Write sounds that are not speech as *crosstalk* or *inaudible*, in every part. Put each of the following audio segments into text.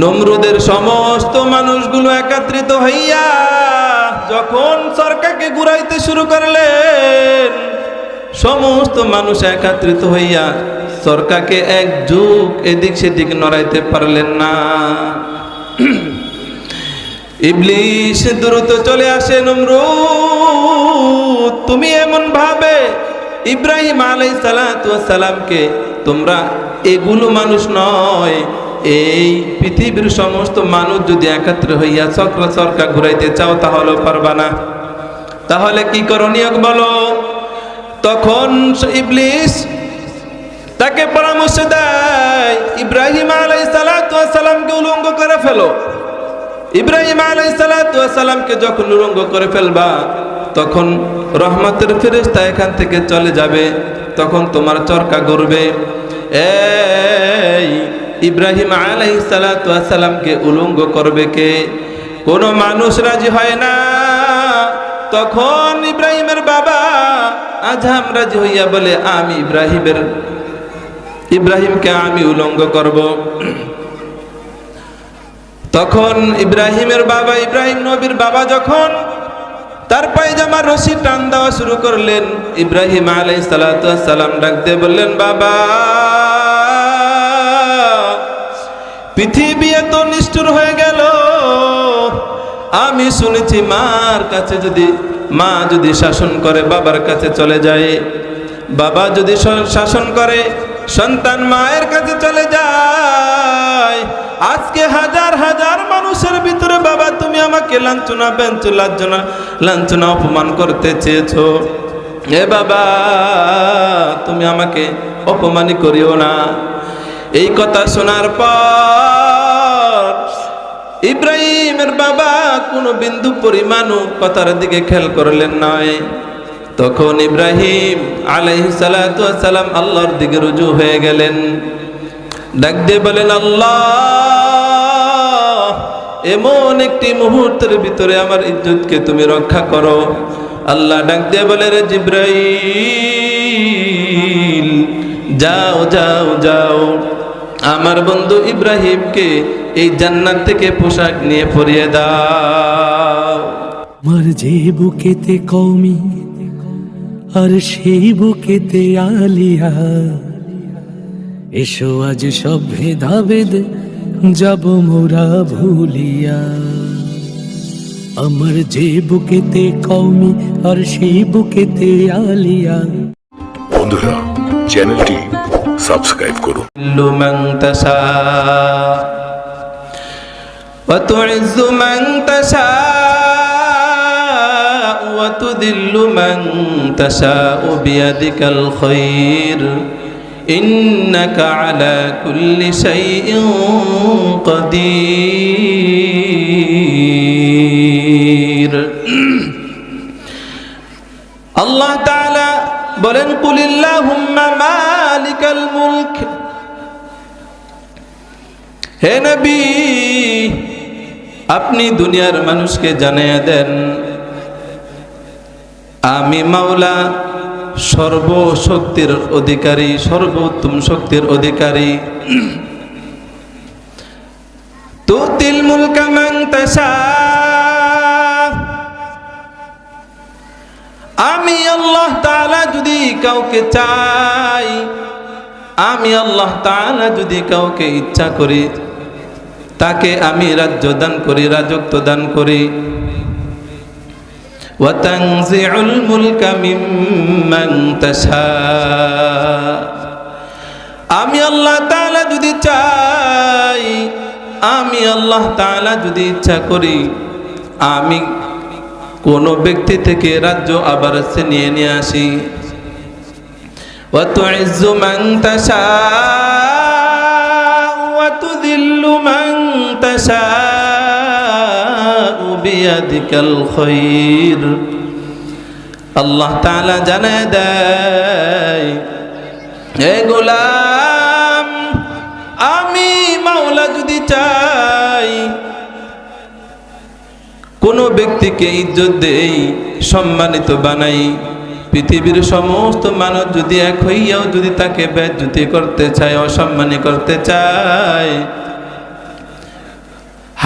নমরুদের সমস্ত মানুষগুলো একত্রিত হইয়া যখন সরকারকে ঘুরাইতে শুরু করলেন, সমস্ত মানুষ একত্রিত হইয়া সরকারকে এক যুগ এদিক সেদিক নড়াইতে পারলেন না। *clears throat* ইবলিশ দ্রুত চলে আসে নমরুদ, তুমি এমন ভাবে ইব্রাহিম আলাই সালামকে, তোমরা এগুলো মানুষ নয় এই পৃথিবীর সমস্ত মানুষ যদি একত্র হইয়া চক্র চরকা ঘুরাইতে চাও, তাহলে পারবা না। তাহলে কি করণীয় বলো। তখন ইবলিশ তাকে পরামর্শ দেয়, ইব্রাহিম আলাই সালামকে উলঙ্গ করে ফেলো। ইব্রাহিম আলাই সালামকে যখন উলঙ্গ করে ফেলবা, তখন রহমতের ফেরেস্তা এখান থেকে চলে যাবে। তখন তোমার চরকা গড়বে এই ইব্রাহিম আলাই সালামকে উলঙ্গ করবে কে? কোনো মানুষ রাজি হয় না। তখন ইব্রাহিমের বাবা আজহাম রাজি হইয়া বলে, আমি ইব্রাহিমের, ইব্রাহিমকে আমি উলঙ্গ করব। তখন ইব্রাহিমের বাবা, ইব্রাহিম নবীর বাবা যখন তার পায়জামার রশি টান দেওয়া শুরু করলেন, ইব্রাহিম আলাই সালাম ডাক দিয়ে বললেন, বাবা পৃথিবী এত নিষ্ঠুর হয়ে গেল। আমি শুনেছি মার কাছে যদি, মা যদি শাসন করে, বাবার কাছে চলে যায়। বাবা যদি শাসন করে, সন্তান মায়ের কাছে চলে যায়। আজকে হাজার হাজার মানুষের ভিতরে, বাবা তুমি আমাকে লাঞ্ছনা বেঞ্চ লাঞ্ছনা লাঞ্ছনা, অপমান করতে চেয়েছো। এ বাবা, তুমি আমাকে অপমানই করিও না। এই কথা শোনার পর ইব্রাহিমের বাবা কোনো বিন্দু পরিমাণও কথার দিকে খেয়াল করলেন নয় তখন ইব্রাহিম আলাইহি সালাম আল্লাহর দিকে রুজু হয়ে গেলেন। ডাক দিয়ে বলেন, আল্লাহ, এমন একটি মুহূর্তের ভিতরে আমার ইজ্জতকে তুমি রক্ষা করো। আল্লাহ ডাক দিয়ে বলে, রে জিব্রাইল, যাও যাও যাও। আমার বন্ধু ইব্রাহিমকে এই জান্নাত থেকে পোশাক নিয়ে পরিয়ে দাও। মার যে বুকেতে কৌমি আর সেই বুকেতে আলিয়া। এসো আজ সব ভেদাভেদ যাব মোরা ভুলিয়া। আমার যে বুকেতে কৌমি আর সেই বুকেতে আলিয়া। বন্ধুরা চ্যানেলটি সাবস্ক্রাইব করুন تذل من تشاء وتعز من تشاء وتذل من تشاء بيدك الخير إنك على كل شيء قدير আল্লাহ তাআলা বলেন হে নবী, আপনি দুনিয়ার মানুষকে জানিয়ে দেন, আমি মাওলা সর্বশক্তির অধিকারী, সর্বোত্তম শক্তির অধিকারী। *clears throat* তুতিল মুলকা তাশা। আমি আল্লাহ তাআলা যদি কাউকে চাই আমি আল্লাহ তাআলা যদি কাউকে ইচ্ছা করি তাকে আমি রাজ্য দান করি রাজত্ব দান করি وتنزع الملك ممن تشاء আমি আল্লাহ তাআলা যদি চাই আমি আল্লাহ তাআলা যদি ইচ্ছা করি আমি কোন ব্যক্তি থেকে রাজ্য আবার সে নিয়ে নিয়ে আসি وتعز من تشاء وتذل من تشاء بيدك الخير আল্লাহ তাআলা জানায় দেয় হে গোলাম আমি মাওলা যদি চাই কোনো ব্যক্তিকে ইজ্জত দেই, সম্মানিত বানাই। পৃথিবীর সমস্ত মানুষ যদি এক হইয়াও যদি তাকে বেজ্জুতি করতে চায়, অসম্মানী করতে চায়।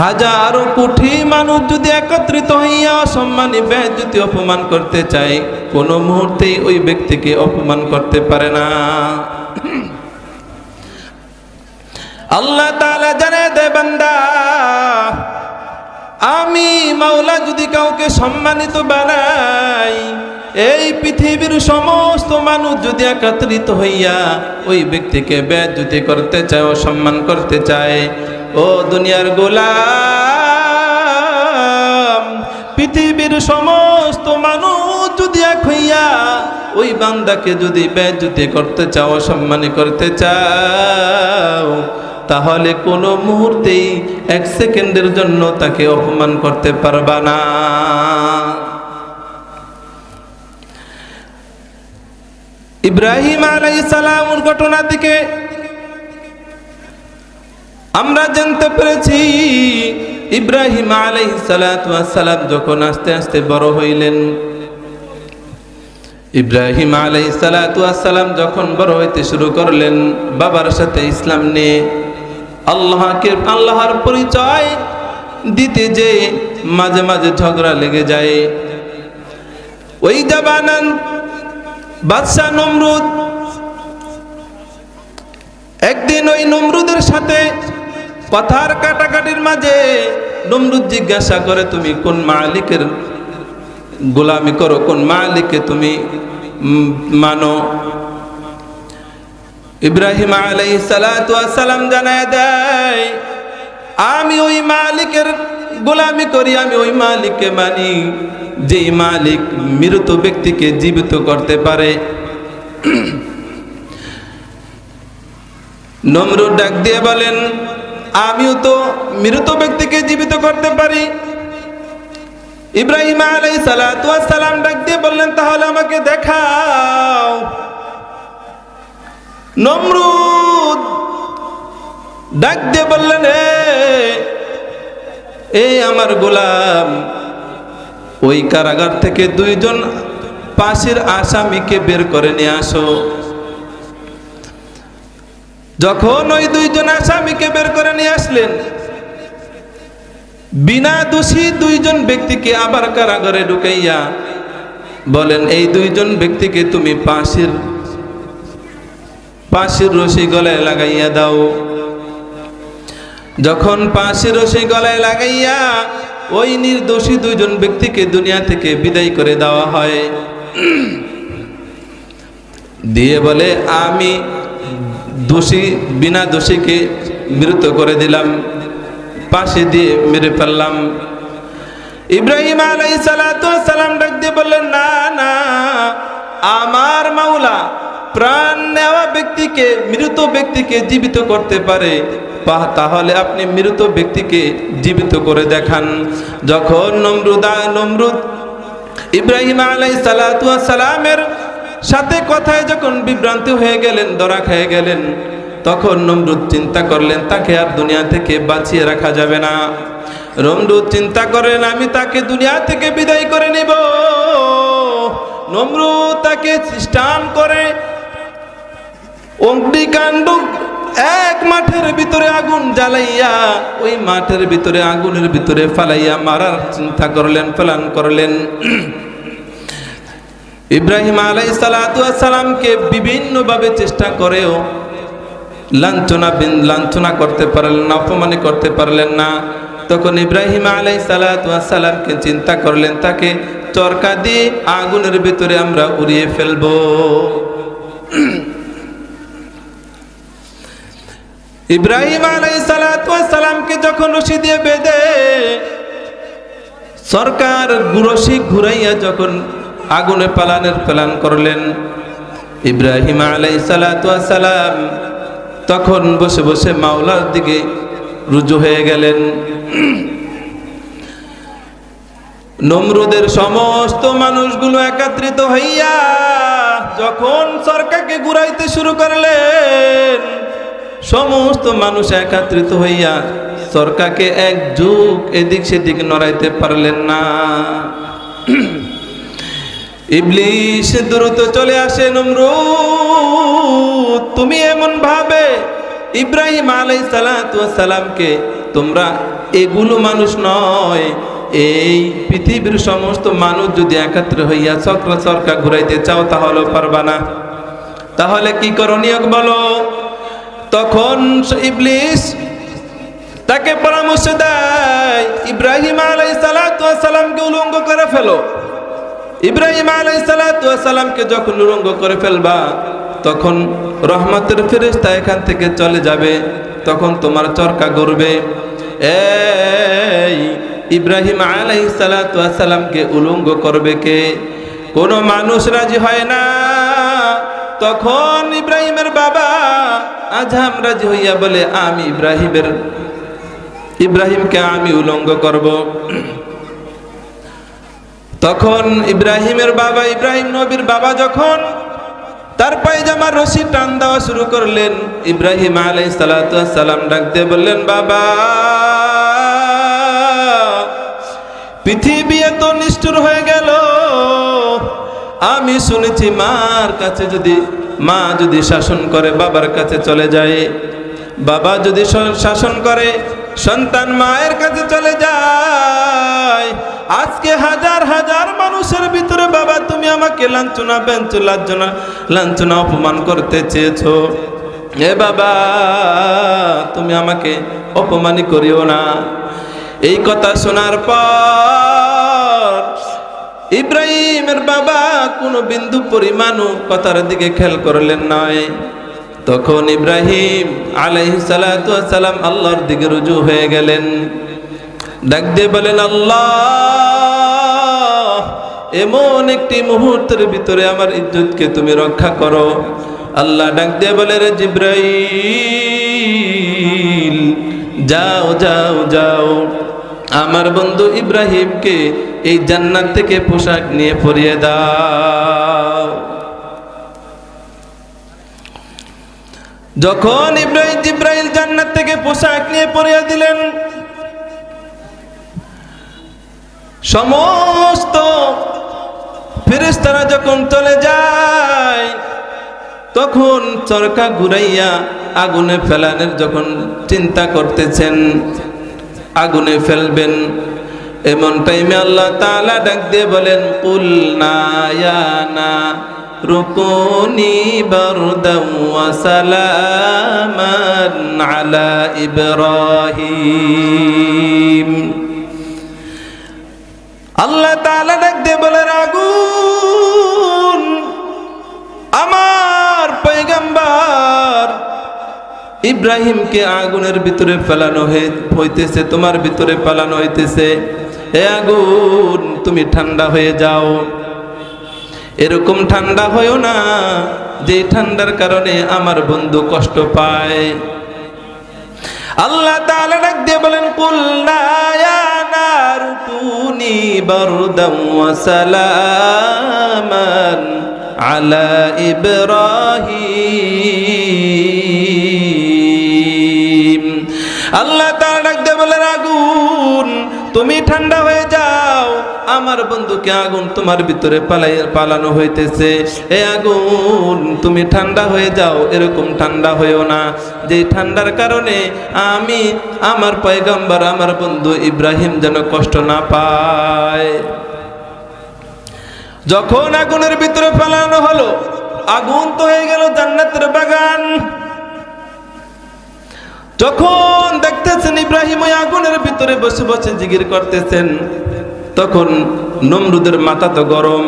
হাজারো কোটি মানুষ যদি একত্রিত হইয়া অসম্মানী ব্যাস যদি অপমান করতে চায়, কোনো মুহূর্তেই ওই ব্যক্তিকে অপমান করতে পারে না। আল্লাহ তাআলা জানে দে বান্দা আমি মাওলা যদি কাউকে সম্মানিত বানাই, এই পৃথিবীর সমস্ত মানুষ যদি একত্রিত হইয়া ওই ব্যক্তিকে যদি করতে চায় অসম্মান করতে চায়, ও দুনিয়ার গোলাম, পৃথিবীর সমস্ত মানুষ যদি এক হইয়া ওই বান্দাকে যদি যদি করতে চাও অসম্মানী করতে চাও তাহলে কোনো মুহূর্তেই এক সেকেন্ডের জন্য তাকে অপমান করতে পারবা না। ইব্রাহিম আলাই সালামুর ঘটনা থেকে আমরা জানতে পেরেছি, ইব্রাহিম আলাই সালাম যখন আস্তে আস্তে বড় হইলেন, ইব্রাহিম আলাই সালাম যখন বড় হইতে শুরু করলেন, বাবার সাথে ইসলাম নিয়ে আল্লাহকে, আল্লাহর পরিচয় দিতে যে মাঝে মাঝে ঝগড়া লেগে যায়। ওই জাবানান, বাদশাহ নমরুদ, একদিন ওই নমরুদের সাথে কথার কাটাকাটির মাঝে নমরুদ জিজ্ঞাসা করে, তুমি কোন মালিকের গোলামি করো? কোন মালিককে তুমি মানো? ইব্রাহিম আলাই সালাম জানায় দেয়, আমি ওই মালিকের গোলামি করি, আমি ওই মালিককে মানি। যে মালিক মৃত ব্যক্তিকে জীবিত করতে পারে। নমরুদ ডাক দিয়ে বলেন, আমিও তো মৃত ব্যক্তিকে জীবিত করতে পারি। ইব্রাহিম আলাই সালাম ডাক দিয়ে বললেন, তাহলে আমাকে দেখাও। নমরুদ ডাক দিয়ে বললেন "এ, এই আমার গোলাম ওই কারাগার থেকে দুইজন পাশের আসামিকে বের করে নিয়ে আসো। যখন ওই দুইজন আসামিকে বের করে নিয়ে আসলেন বিনা দোষী দুইজন ব্যক্তিকে আবার কারাগারে ঢুকাইয়া বলেন এই দুইজন ব্যক্তিকে তুমি পাশের পাশের রশি গলায় লাগাইয়া দাও। যখন পাশের রশি গলায় লাগাইয়া ওই নির্দোষী দুইজন ব্যক্তিকে দুনিয়া থেকে বিদায় করে দেওয়া হয়। দিয়ে বলে, আমি দোষী, বিনা দোষীকে মৃত করে দিলাম, পাশে দিয়ে মেরে ফেললাম। ইব্রাহিম আলাই সালাম ডাক দিয়ে বললেন, না না, আমার মাওলা প্রাণ নেওয়া ব্যক্তিকে, মৃত ব্যক্তিকে জীবিত করতে পারে। তাহলে আপনি মৃত ব্যক্তিকে জীবিত করে দেখান। যখন নমরুদা, নমরুদ ইব্রাহিম আলাই সালামের সাথে কথায় যখন বিভ্রান্তি হয়ে গেলেন দরা খেয়ে গেলেন, তখন নমরুদ চিন্তা করলেন, তাকে আর দুনিয়া থেকে বাঁচিয়ে রাখা যাবে না। নমরুদ চিন্তা করেন আমি তাকে দুনিয়া থেকে বিদায় করে নিব। নমরুদ তাকে খ্রিস্টান করে অগ্নিকাণ্ড এক মাঠের ভিতরে আগুন জ্বালাইয়া, ওই মাঠের ভিতরে আগুনের ভিতরে ফালাইয়া মারার চিন্তা করলেন ফেলান করলেন। ইব্রাহিম আলাই সালামকে বিভিন্নভাবে চেষ্টা করেও লাঞ্ছনা লাঞ্ছনা করতে পারলেন না অপমানি করতে পারলেন না। তখন ইব্রাহিম আলাই সালামকে চিন্তা করলেন, তাকে চরকা দিয়ে আগুনের ভিতরে আমরা উড়িয়ে ফেলব। ইব্রাহিম আলাই সালামকে যখন রশি দিয়ে বেঁধে সরকার গুরসি ঘুরাইয়া যখন আগুনে পালানের প্ল্যান করলেন, ইব্রাহিম আলাই সালাম তখন বসে বসে মাওলার দিকে রুজু হয়ে গেলেন। নমরুদের সমস্ত মানুষগুলো একত্রিত হইয়া যখন সরকারকে ঘুরাইতে শুরু করলেন সমস্ত মানুষ একত্রিত হইয়া সরকারকে এক যুগ এদিক সেদিক নড়াইতে পারলেন না। ইবলিশ দ্রুত চলে আসে নমরুদ। তুমি এমন ভাবে ইব্রাহিম আলাই সালামকে তোমরা এগুলো মানুষ নয়। এই পৃথিবীর সমস্ত মানুষ যদি একাত্র হইয়া চক্র চরকা ঘুরাইতে চাও তাহলে পারবা না। তাহলে কি করণীয় বলো? তখন ইবলিস তাকে পরামর্শ দেয়, ইব্রাহিম আলাই সালামকে উলঙ্গ করে ফেলো। ইব্রাহিম আলাই সালামকে যখন উলঙ্গ করে ফেলবা, তখন রহমতের ফেরেস্তা এখান থেকে চলে যাবে। তখন তোমার চরকা গড়বে। এই ইব্রাহিম আলাই সালামকে উলঙ্গ করবে কে? কোনো মানুষ রাজি হয় না। তখন ইব্রাহিমের বাবা আজহাম রাজি হইয়া বলে, আমি ইব্রাহিমের, ইব্রাহিমকে আমি উলঙ্গ করব। তখন ইব্রাহিমের বাবা, ইব্রাহিম নবীর বাবা যখন তার পায়জামার রশি টান দেওয়া শুরু করলেন, ইব্রাহিম আলাই সালাম ডাকতে বললেন, বাবা, পৃথিবী এত নিষ্ঠুর হয়ে গেল। আমি শুনেছি মার কাছে যদি মা যদি শাসন করে, বাবার কাছে চলে যায়। বাবা যদি শাসন করে, সন্তান মায়ের কাছে চলে যায়। আজকে হাজার হাজার মানুষের ভিতরে, বাবা, তুমি আমাকে লাঞ্ছনা, বেঞ্চ, লাঞ্ছনা লাঞ্ছনা, অপমান করতে চেয়েছো। এ বাবা, তুমি আমাকে অপমানই করিও না। এই কথা শোনার পর ইব্রাহিমের বাবা কোনো বিন্দু পরিমাণও কথার দিকে খেয়াল করলেন নয় তখন ইব্রাহিম সালাম আল্লাহর দিকে রুজু হয়ে গেলেন। ডাক দিয়ে বলেন, আল্লাহ, এমন একটি মুহূর্তের ভিতরে আমার ইজ্জতকে তুমি রক্ষা করো। আল্লাহ ডাক দিয়ে বলে, রে জিব্রাইল, যাও যাও যাও। আমার বন্ধু ইব্রাহিমকে এই জান্নাত থেকে পোশাক নিয়ে পরিয়ে দাও। যখন ইব্রাহিম জিব্রাইল জান্নাত থেকে পোশাক নিয়ে পরিয়ে দিলেন, সমস্ত ফেরেশতারা যখন চলে যায়, তখন চরকা ঘুরাইয়া আগুনে ফেলানের যখন চিন্তা করতেছেন আগুনে ফেলবেন। এমন টাইমে আল্লাহ তালা ডাক দিয়ে বলেন, কুল নায়ানা রুকুনি বারদাম সালামান আলা ইব্রাহিম। ইব্রাহিমকে আগুনের ভিতরে ফেলানো হইতেছে, তোমার ভিতরে পালানো হইতেছে। হে আগুন, তুমি ঠান্ডা হয়ে যাও। এরকম ঠান্ডা হয়েও না যে ঠান্ডার কারণে আমার বন্ধু কষ্ট পায়। আল্লাহ তাআলা ডাক দিয়ে বলেন, কুল না ইয়া নারু কুনি বারদাম ওয়া সালামান আলা ইব্রাহিম। আল্লাহ তাআলা ডাক দিয়ে বলেন আগুন তুমি ঠান্ডা হয়ে যাও। আমার বন্ধুকে আগুন তোমার ভিতরে পালাই পালানো হইতেছে। এ আগুন, তুমি ঠান্ডা হয়ে যাও, এরকম ঠান্ডা হয়েও না। যে ঠান্ডার কারণে আমি, আমার পয়গম্বর, আমার বন্ধু ইব্রাহিম যেন কষ্ট না পায়। যখন আগুনের ভিতরে ফেলানো হলো, আগুন তো হয়ে গেল জান্নাতের বাগান। যখন ভিতরে বসে বসে জিগির করতেছেন, তখন নমরুদের মাথা তো গরম।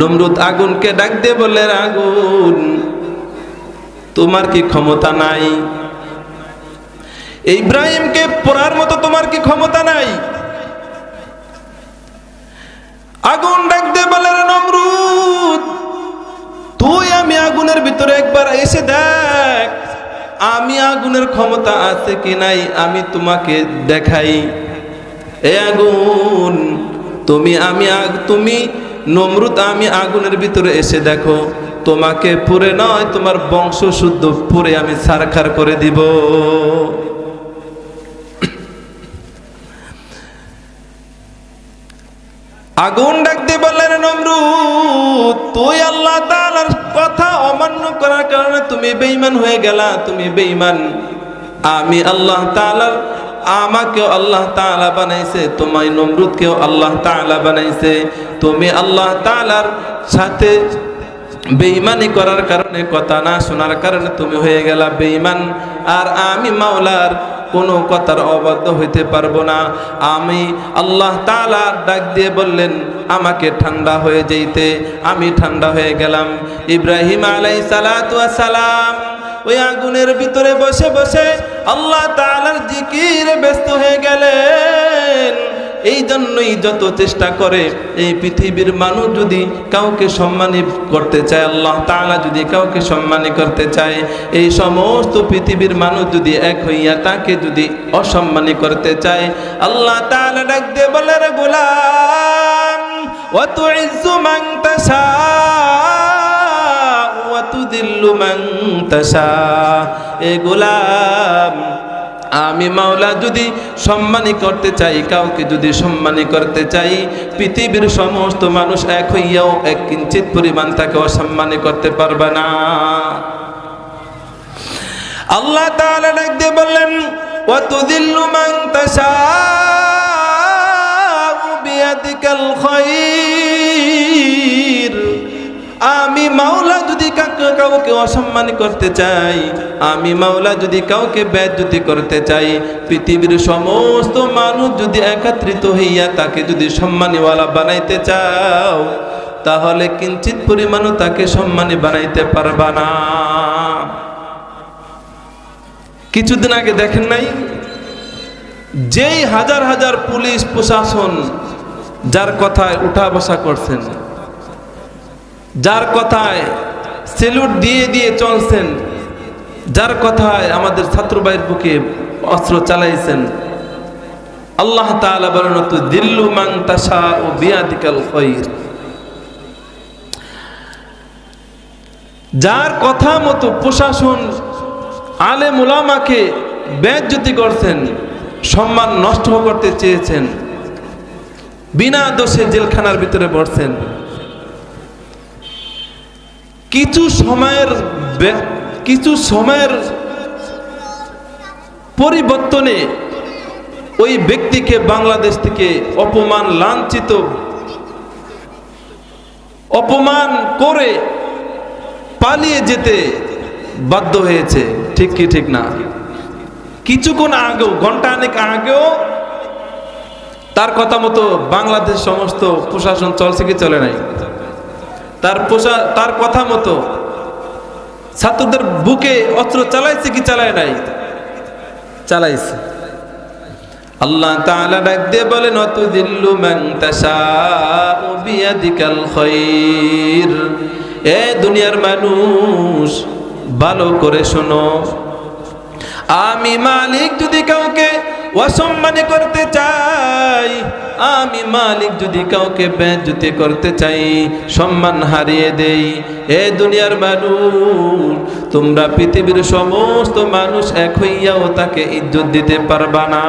নমরুদ আগুনকে ডাক দিয়ে বললেন আগুন, তোমার কি ক্ষমতা নাই? ইব্রাহিমকে পড়ার মতো তোমার কি ক্ষমতা নাই? আগুন ডাক দিয়ে বলে নমরুদ, তুই আমি আগুনের ভিতরে একবার এসে দেখ আমি আগুনের ক্ষমতা আছে কি নাই, আমি তোমাকে দেখাই। এ আগুন, তুমি আমি তুমি নমরুদ, আমি আগুনের ভিতরে এসে দেখো। তোমাকে পুরে নয়, তোমার বংশ শুদ্ধ পুরে আমি সারখার করে দিব। আগুন ডাক দিয়ে বললেন, নমরুদ, তুই আল্লাহ তাআলার কথা অমান্য করার কারণে তুমি বেঈমান হয়ে গেলা, তুমি বেঈমান। আমি আল্লাহ তাআলার, আমাকেও আল্লাহ তাআলা বানাইছে, তোমায় নমরুদকেও আল্লাহ তাআলা বানাইছে। তুমি আল্লাহ তাআলার সাথে বেঈমানি করার কারণে কথা না শোনার কারণে তুমি হয়ে গেলা বেঈমান। আর আমি মাওলার কোনো কথার অবাধ্য হইতে পারব না। আমি আল্লাহ তালা ডাক দিয়ে বললেন, আমাকে ঠান্ডা হয়ে যেতে আমি ঠান্ডা হয়ে গেলাম। ইব্রাহিম আলাই সালাম ওই আগুনের ভিতরে বসে বসে আল্লাহ তালার জিকির ব্যস্ত হয়ে গেলেন। এই জন্যই যত চেষ্টা করে, এই পৃথিবীর মানুষ যদি কাউকে সম্মানী করতে চায়, আল্লাহ তাআলা যদি কাউকে সম্মানী করতে চায়, এই সমস্ত পৃথিবীর মানুষ যদি এক হইয়া তাকে যদি অসম্মানী করতে চায়, আল্লাহ তাআলা ডাক দিয়ে বলে, রে গোলাম তাশা ওয়া তুদিল্লু মান এ গোলাম আমি মাওলা যদি সম্মানী করতে চাই, কাউকে যদি সম্মানী করতে চাই, পৃথিবীর সমস্ত মানুষ এক হইয়াও এক কিঞ্চিত পরিমাণ তাকে অসম্মানী করতে পারবে না। আল্লাহ তাআলা ডাক দিয়ে বললেন ওয়া তুদিল্লু মান তাশাউ বিয়াদিকাল খায়র আমি মাওলা যদি কাউকে অসম্মান করতে চাই। আমি মাওলা যদি কাউকে বেজ্জতি করতে চাই, পৃথিবীর সমস্ত মানুষ যদি একত্রিত হইয়া তাকে যদি সম্মানীওয়ালা বানাইতে চাও, তাহলে কিঞ্চিত পরিমাণও তাকে সম্মানী বানাইতে পারবা না। কিছুদিন আগে দেখেন নাই? যেই হাজার হাজার পুলিশ প্রশাসন যার কথায় উঠা বসা করছেন, যার কথায় সেলুট দিয়ে দিয়ে চলছেন। যার কথায় আমাদের ছাত্রবাইয়ের বুকে অস্ত্র চালাইছেন। আল্লাহ তাআলা বলেন তো দিল্লু মান তাশা ও বিয়াদিকাল খৈর। যার কথা মতো প্রশাসন আলে মুলামাকে বেজ্জতি করছেন, সম্মান নষ্ট করতে চেয়েছেন, বিনা দোষে জেলখানার ভিতরে পড়ছেন কিছু সময়ের কিছু সময়ের পরিবর্তনে ওই ব্যক্তিকে বাংলাদেশ থেকে অপমান লাঞ্ছিত, অপমান করে পালিয়ে যেতে বাধ্য হয়েছে। ঠিক কি ঠিক না? কিছুক্ষণ আগেও, ঘণ্টা অনেক আগেও তার কথা মতো বাংলাদেশ সমস্ত প্রশাসন চলছে কি চলে নাই? তার পোশা তার কথা মতো। ছাত্রদের বুকে অস্ত্র চালাইছে কি চালায় নাই? চালাইছে। আল্লাহ তাআলা ডাক দিয়ে বলেন অতুদিল্লু মান তাশাউ বিয়াদিকাল খায়র এ দুনিয়ার মানুষ, ভালো করে শোনো। আমি মালিক যদি কাউকে অসম্মানী করতে চাই আমি মালিক যদি কাউকে বেজ্জতি করতে চাই, সম্মান হারিয়ে দেই। এ দুনিয়ার মানুষ, তোমরা পৃথিবীর সমস্ত মানুষ এক হইয়াও তাকে ইজ্জত দিতে পারবা না।